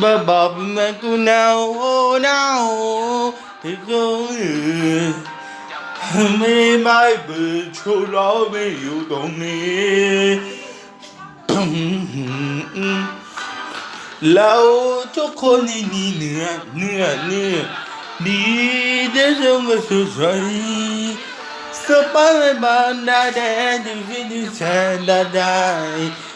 bà bọc mà cô nào ô nào thì cô mấy mai bự chỗ đó mới hiểu 懂你เราทุกคนที่มีเนื้อเนื้อเนื้อดีได้ชมมาสุดใสสบายบานดาแดนที่ฟินิชดาได้ยินนาตายให้คุณเราคนดึงสักทีมีพออุ่นไว้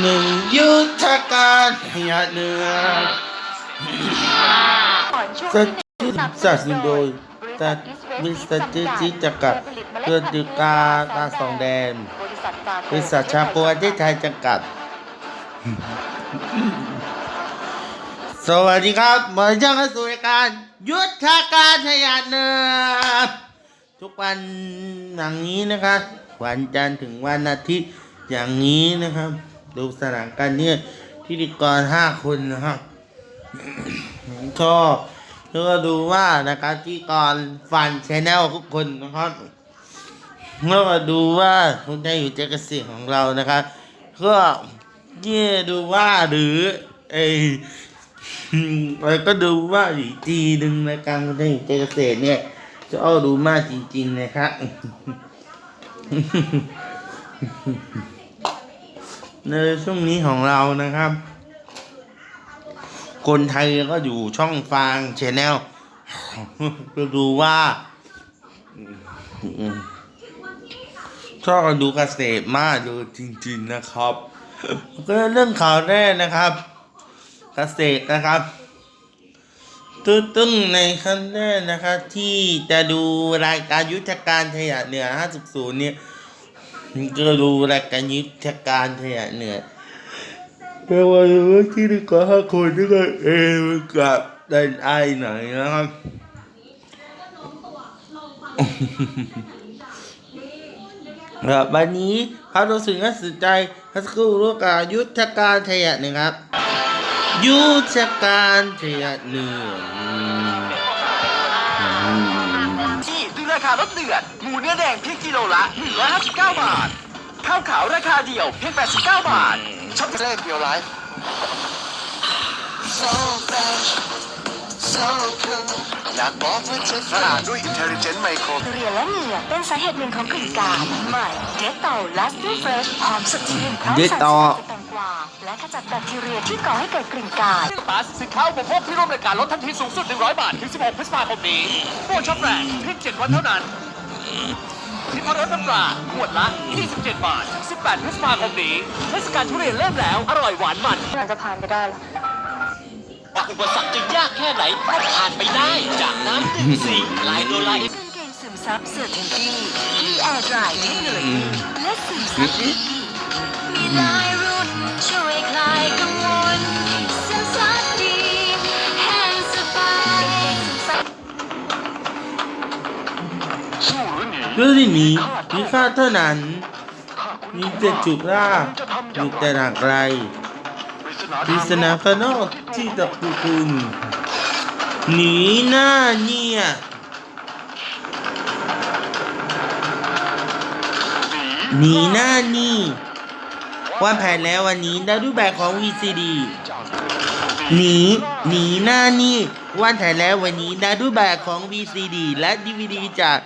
หนึ่งยุทธการหยาเนือก่อนช่วงสที่หนึ่งนับสนุนโดยตัดบริษัจจิจักรเพื่อติกาตาสองแดนบริษัทกาโกบริษัทชาปประเทศไทยจำกัด สวัสดีครับหมอช่างสู่รายการ ยุทธการทยานเนือทุกวันอย่างนี้นะครับวันจันทร์ถึงวันอาทิตย์ อย่างนี้นะครับ ดูสถานการณ์เนี่ยพิธีกรห้าคนนะครับชอบแล้วก็ดูว่านะครับที่กรฟันชแนลทุกคนนะครับแล้วก็ดูว่าคุณได้อยู่ใจกษตรของเรานะครับก็เยี่ยดูว่าหรือไอแล้วก็ดูว่าอีกทีหนึ่งในการคุณได้อยู่ใจกษตรเนี่ยจะเอาดูมากจริงๆนะครับ ในช่วงนี้ของเรานะครับ คนไทยก็อยู่ช่องฟางชแนลก็ดูว่าชอบดูเกษตรมากเลยจริง ๆนะครับ ก็เรื่องข่าวแรกนะครับ เกษตรนะครับตึ้งตึ้งในขั้นแรกนะครับ ที่จะดูรายการยุทธการขยะเหนือ50เนี่ย ก็ดูรายการยุทธการขยะเหนือแต่ว่าที่นี่ก็ห้าคนด้วยกันเองกับเดินไอหน่อยนะครับครับวันนี้เขารู้สึกน่าสนใจเขาสักครู่รู้กับยุทธการไทยะหนึ่งครับ ยุทธการไทยะหนึ่งอืมที่ด้วยรา คาลดเดือด หมูเนื้อแดงเพียงกิโลละ 159 บาท ข้าวขาวราคาเดียวเพียง 89 บาทช็อปเลขเดียวไลฟ์อยากบอกว่าเธอสะอาดด้วย Intelligent Micro เรียนและเหงื่อเป็นสาเหตุหนึ่งของกลิ่นกายใหม่เดตโต Lasting Fresh หอมสดชื่นพร้อมสารสกัดจากแตงกวา และขจัดแบคทีเรียที่ก่อให้เกิดกลิ่นกายปาสสินค้าอุปโภคที่ร่วมรายการลดทันทีสูงสุด 100 บาท ถึง 16 พฤษภาคมนี้โปรช็อปแรงเพียง7วันเท่านั้นทิพรสน้ำปลาขวดละ 27 บาทถึง18 พฤษภาคมนี้เทศกาลทุเรียนเริ่มแล้ว อร่อยหวานมันเราจะผ่านไปได้หรอว่าอุปสรรคจะยากแค่ไหนก็ผ่านไปได้ จากน้ำดื่มสีลายโดลายกางเกงซึมซับเสื้อเทนตี้มีแอร์ดรายเทคโนโลยีและซึมซับลึกมีหลายรุ่น ช่วยคลายกังวลซึมซับดีแห้งสบายซึมซับเรื่องที่นี้มีค่าเท่านั้นมีแต่จุกล่ามีแต่หนักไรปริศนาภายนอกที่ตะกุคุณหนีหน้าเนี่ยหนีหน้านี่ วางแผนแล้ววันนี้ได้รูปแบบของ VCD หนีหนีหน้านี่วางแผนแล้ววันนี้ได้รูปแบบของ VCD และ DVD จาก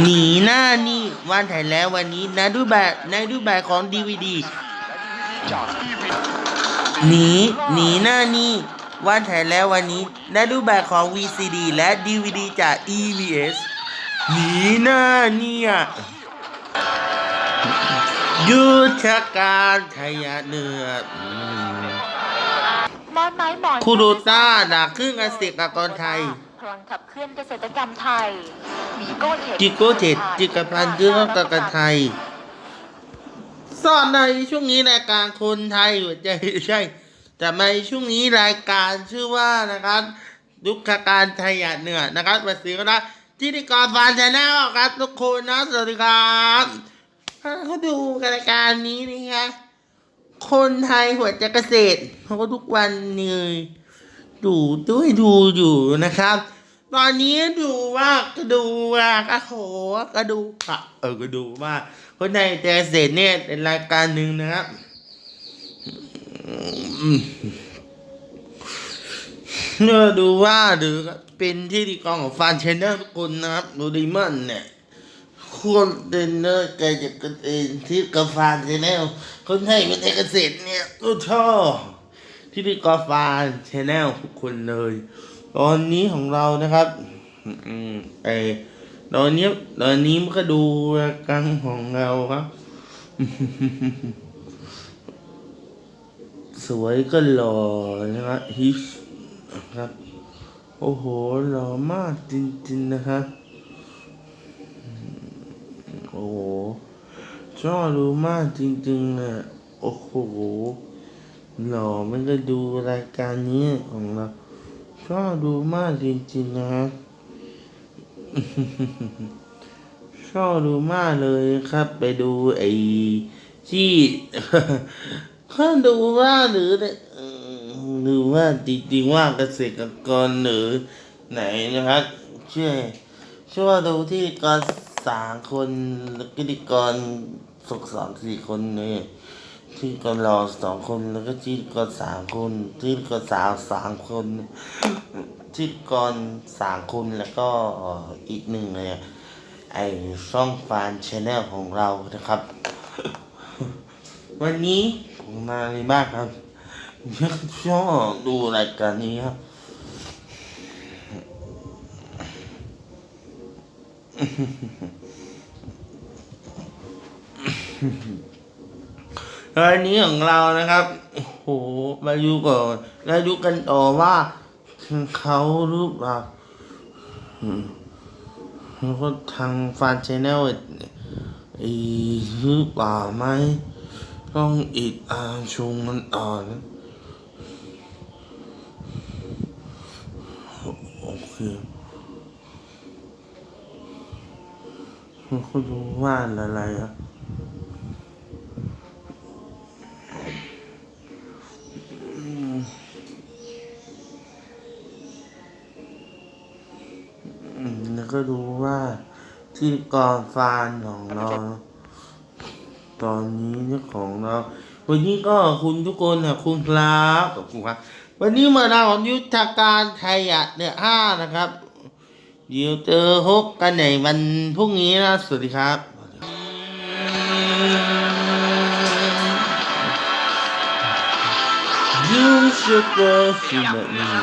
หนีหน้านี่วางแผนแล้ววันนี้ในรูปแบบในรูปแบบของ DVD หนีหนีหน้านี่วางแผนแล้ววันนี้ในรูปแบบของ VCD และ DVD จาก EVS หนีหน้าเนี่ย ยุทธการขยะเนืออืมมอนไม้หมอนคูโรต้าดักครึ่งเกษตรกรไทย พลังขับเคลื่อนเกษตรกรรมไทยมีโก้เทคจิโกเทศจิกพันธ์เรื่องกกันไทยมสอนในช่วงนี้รายการคนไทยหัวใจใช่ แต่ในช่วงนี้รายการชื่อว่านะครับยุคการไทยหยาดเหนือนะครับวัสีก็ได้ที่นิกรฟานชาแนลครับทุกคนนะสวัสดีครับ ถ้าเขาดูรายการนี้นะครับคนไทยหัวใจเกษตรเขาก็ทุกวันเลยดูด้วยดูอยู่นะครับ ตอนนี้ดูว่ากระดูว่าก็โหกระดูกะเออกระดูว่าคนไทยหัวใจเกษตรเนี่ยเป็นรายการหนึ่งนะครับเนื้อดูว่าหรือเป็นที่ดีกองของฟานเชนเนอร์ทุกคนนะครับดูดีมันเนี่ย ควรเดินเนอร์ไกจากกันเองที่กับฟานเชนเนลคนไทยเป็นเอกเกษตรเนี่ยก็ชอบที่ดีกองฟานชนเนลทุกคนเลย ตอนนี้ของเรานะครับ อืมไอตอนนี้ตอนนี้มันก็ดูการของเราครับ สวยก็หล่อนะครับฮิชครับ โอ้โหหล่อมากจริงๆนะครับ โอ้โหชอบดูมากจริงๆอะ โอ้โหหล่อมันก็ดูรายการนี้ของเราชอบดูมากจริงๆนะครับชอบดูมากเลยครับ ไปดูไอ้ที่ก็ดูว่าหรือเนี่ยหรือว่าจริงๆว่าเกษตรกรหรือไหนนะครับช่วยช่วยดูที่กร สามคนแล้วก็ที่กรสกสองสี่คนเนี่ยที่กรรอสองคนแล้วก็ที่กรสามคนที่กรสาวสามคนที่กรสามคนแล้วก็อีกหนึ่งเลยไอช่องฟานชแนลของเรานะครับ วันนี้ผมมาเลยมากครับชอบดูรายการนี้ครับ วันนี้ของเรานะครับโอ้โหมาดูก่อนมาดูกันต่อว่าเขารือเปล่าแล้วก็ทางฟานชแนลอีหรือเปล่าไหมต้องอิดอานชงมันอ่อนอเค เขาดูว่าอะไรอะอืมแล้วก็ดูว่าที่กองฟานของเรา ตอนนี้เจ้าของเรา วันนี้ก็คุณทุกคนนะคุณครับขอบคุณครับ วันนี้มาเราของยุทธการไทยะเนี่ยห้านะครับ ยวเจอฮกกันในวันพรุ่งนี้นะ สวัสดีครับ You should go see me.